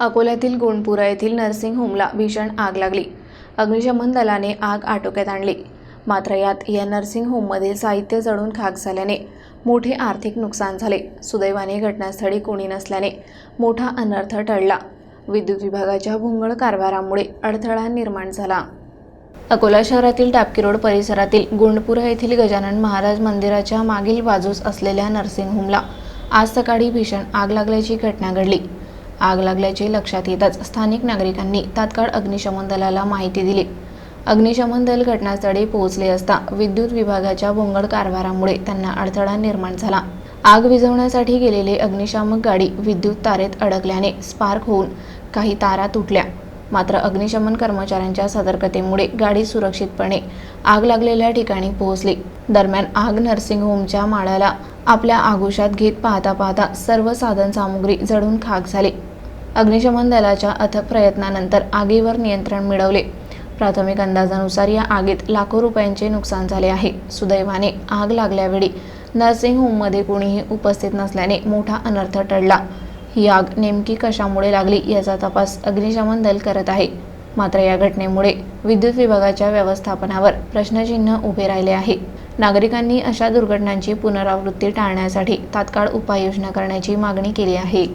अकोल्यातील गोंडपुरा येथील नर्सिंग होमला भीषण आग लागली. अग्निशमन दलाने आग आटोक्यात आणली. मात्र यात या नर्सिंग होममधील साहित्य जळून खाक झाल्याने मोठे आर्थिक नुकसान झाले. सुदैवाने घटनास्थळी कोणी नसल्याने मोठा अनर्थ टळला. विद्युत विभागाच्या भोंगळ कारभारामुळे अडथळा निर्माण झाला. अकोला शहरातील टापकी रोड परिसरातील गुंडपुरा येथील गजानन महाराज मंदिराच्या मागील बाजूस असलेल्या नर्सिंग होमला आज सकाळी भीषण आग लागल्याची घटना घडली. आग लागल्याचे लक्षात येताच स्थानिक नागरिकांनी तात्काळ अग्निशमन दलाला माहिती दिली. अग्निशमन दल घटनास्थळी पोहोचले असता विद्युत विभागाच्या भोंगड कारभारामुळे त्यांना अडथळा निर्माण झाला. आग विझवण्यासाठी गेलेले अग्निशामक गाडी विद्युत तारेत अडकल्याने स्पार्क होऊन काही तारा तुटल्या. मात्र अग्निशमन कर्मचाऱ्यांच्या सतर्कतेमुळे गाडी सुरक्षितपणे आग लागलेल्या ठिकाणी पोहोचली. दरम्यान आग नर्सिंग होमच्या माळाला आपल्या आगोशात घेत पाहता पाहता सर्व साधन सामुग्री जळून खाक झाली. अग्निशमन दलाच्या अथक प्रयत्नानंतर आगीवर नियंत्रण मिळवले. प्राथमिक अंदाजानुसार या आगीत लाखो रुपयांचे नुकसान झाले आहे. सुदैवाने आग लागल्यावेळी नर्सिंग होममध्ये कोणीही उपस्थित नसल्याने मोठा अनर्थ टळला. ही आग नेमकी कशामुळे लागली याचा तपास अग्निशमन दल करत आहे. मात्र या घटनेमुळे विद्युत विभागाच्या व्यवस्थापनावर प्रश्नचिन्ह उभे राहिले आहे. नागरिकांनी अशा दुर्घटनांची पुनरावृत्ती टाळण्यासाठी तात्काळ उपाययोजना करण्याची मागणी केली आहे.